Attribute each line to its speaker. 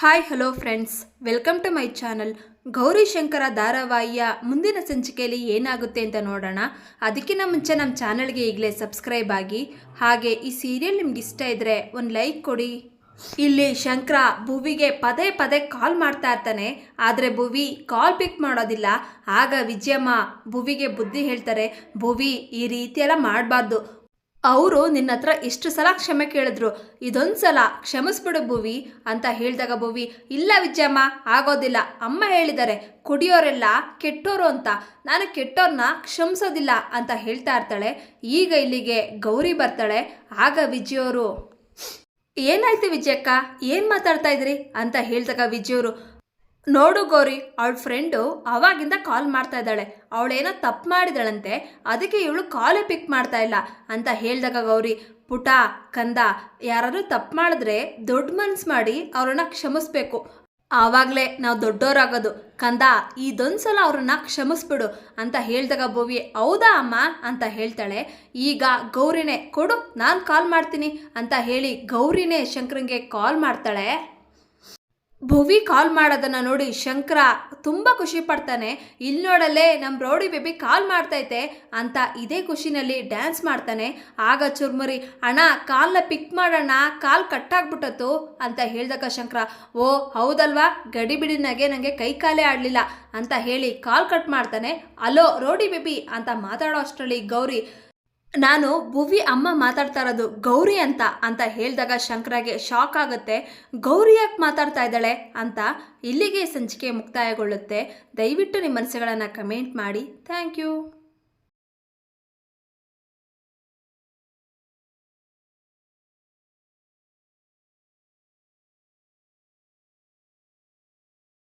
Speaker 1: Hi hello friends welcome to my channel Gauri Shankara ಧಾರಾವಾಹಿಯ ಮುಂದಿನ ಸಂಚಿಕೆಯಲ್ಲಿ ಏನಾಗುತ್ತೆ ಅಂತ ನೋಡೋಣ. ಅದಕ್ಕಿಂತ ಮುಂಚೆ ನಮ್ಮ ಚಾನಲ್ಗೆ ಈಗಲೇ ಸಬ್ಸ್ಕ್ರೈಬ್ ಆಗಿ, ಹಾಗೆ ಈ ಸೀರಿಯಲ್ ನಿಮ್ಗೆ ಇಷ್ಟ ಇದ್ದರೆ ಒಂದು ಲೈಕ್ ಕೊಡಿ. ಇಲ್ಲಿ ಶಂಕರ ಭುವಿಗೆ ಪದೇ ಪದೇ ಕಾಲ್ ಮಾಡ್ತಾ ಇರ್ತಾನೆ. ಆದರೆ ಭುವಿ ಕಾಲ್ ಪಿಕ್ ಮಾಡೋದಿಲ್ಲ. ಆಗ ವಿಜಯಮ್ಮ ಭುವಿಗೆ ಬುದ್ಧಿ ಹೇಳ್ತಾರೆ, ಭುವಿ, ಈ ರೀತಿಯೆಲ್ಲ ಮಾಡಬಾರ್ದು. ಅವರು ನಿನ್ನ ಹತ್ರ ಎಷ್ಟು ಸಲ ಕ್ಷಮೆ ಕೇಳಿದ್ರು. ಇದೊಂದು ಸಲ ಕ್ಷಮಿಸ್ಬಿಡು ಭುವಿ ಅಂತ ಹೇಳಿದಾಗ ಭುವಿ, ಇಲ್ಲ ವಿಜಯಮ್ಮ ಆಗೋದಿಲ್ಲ. ಅಮ್ಮ ಹೇಳಿದ್ದಾರೆ ಕುಡಿಯೋರೆಲ್ಲ ಕೆಟ್ಟೋರು ಅಂತ. ನಾನು ಕೆಟ್ಟೋರ್ನ ಕ್ಷಮಿಸೋದಿಲ್ಲ ಅಂತ ಹೇಳ್ತಾ ಇರ್ತಾಳೆ. ಈಗ ಇಲ್ಲಿಗೆ ಗೌರಿ ಬರ್ತಾಳೆ. ಆಗ ವಿಜಯವರು ಏನಾಯ್ತು ವಿಜಯಕ್ಕ? ಏನು ಮಾತಾಡ್ತಾ ಇದ್ರಿ? ಅಂತ ಹೇಳಿದಾಗ ವಿಜಯವರು ನೋಡು ಗೌರಿ, ಅವಳ ಫ್ರೆಂಡು ಅವಾಗಿಂದ ಕಾಲ್ ಮಾಡ್ತಾ ಇದ್ದಾಳೆ. ಅವಳೇನೋ ತಪ್ಪು ಮಾಡಿದಳಂತೆ, ಅದಕ್ಕೆ ಇವಳು ಕಾಲೇ ಪಿಕ್ ಮಾಡ್ತಾ ಇಲ್ಲ ಅಂತ ಹೇಳಿದಾಗ ಗೌರಿ, ಪುಟ, ಕಂದ, ಯಾರಾದರೂ ತಪ್ಪು ಮಾಡಿದ್ರೆ ದೊಡ್ಡ ಮನ್ಸು ಮಾಡಿ ಅವ್ರನ್ನ ಕ್ಷಮಿಸ್ಬೇಕು. ಆವಾಗಲೇ ನಾವು ದೊಡ್ಡವರಾಗೋದು ಕಂದ ಇದೊಂದು ಸಲ ಅವ್ರನ್ನ ಕ್ಷಮಿಸ್ಬಿಡು ಅಂತ ಹೇಳಿದಾಗ ಭುವಿ, ಹೌದಾ ಅಮ್ಮ? ಅಂತ ಹೇಳ್ತಾಳೆ. ಈಗ ಗೌರಿನೇ, ಕೊಡು, ನಾನು ಕಾಲ್ ಮಾಡ್ತೀನಿ ಅಂತ ಹೇಳಿ ಗೌರಿನೇ ಶಂಕರಂಗೆ ಕಾಲ್ ಮಾಡ್ತಾಳೆ. ಭುವಿ ಕಾಲ್ ಮಾಡೋದನ್ನ ನೋಡಿ ಶಂಕರ ತುಂಬ ಖುಷಿ ಪಡ್ತಾನೆ. ಇಲ್ಲಿ ನೋಡಲ್ಲೇ ನಮ್ಮ ರೌಡಿ ಬೇಬಿ ಕಾಲ್ ಮಾಡ್ತೈತೆ ಅಂತ ಇದೇ ಖುಷಿನಲ್ಲಿ ಡ್ಯಾನ್ಸ್ ಮಾಡ್ತಾನೆ. ಆಗ ಚುರ್ಮುರಿ, ಅಣ್ಣ, ಕಾಲ್ನ ಪಿಕ್ ಮಾಡೋಣ, ಕಾಲ್ ಕಟ್ಟಾಗ್ಬಿಟ್ಟತ್ತು ಅಂತ ಹೇಳ್ದಕ್ಕ ಶಂಕರ, ಓ, ಹೌದಲ್ವಾ? ಗಡಿಬಿಡಿನಾಗೆ ನನಗೆ ಕೈ ಕಾಲೇ ಆಡಲಿಲ್ಲ ಅಂತ ಹೇಳಿ ಕಾಲ್ ಕಟ್ ಮಾಡ್ತಾನೆ. ಅಲೋ, ರೋಡಿ ಬೇಬಿ ಅಂತ ಮಾತಾಡೋ ಅಷ್ಟರಲ್ಲಿ ಗೌರಿ ನಾನು ಭುವಿ ಅಮ್ಮ ಮಾತಾಡ್ತಾ ಇರೋದು ಗೌರಿ ಅಂತ ಅಂತ ಹೇಳಿದಾಗ ಶಂಕರಾಗೆ ಶಾಕ್ ಆಗುತ್ತೆ. ಗೌರಿ ಯಾಕೆ ಮಾತಾಡ್ತಾ ಇದ್ದಾಳೆ ಅಂತ ಇಲ್ಲಿಗೆ ಸಂಚಿಕೆ ಮುಕ್ತಾಯಗೊಳ್ಳುತ್ತೆ. ದಯವಿಟ್ಟು ನಿಮ್ಮ ಮನಸ್ಸುಗಳನ್ನು ಕಮೆಂಟ್ ಮಾಡಿ. Thank you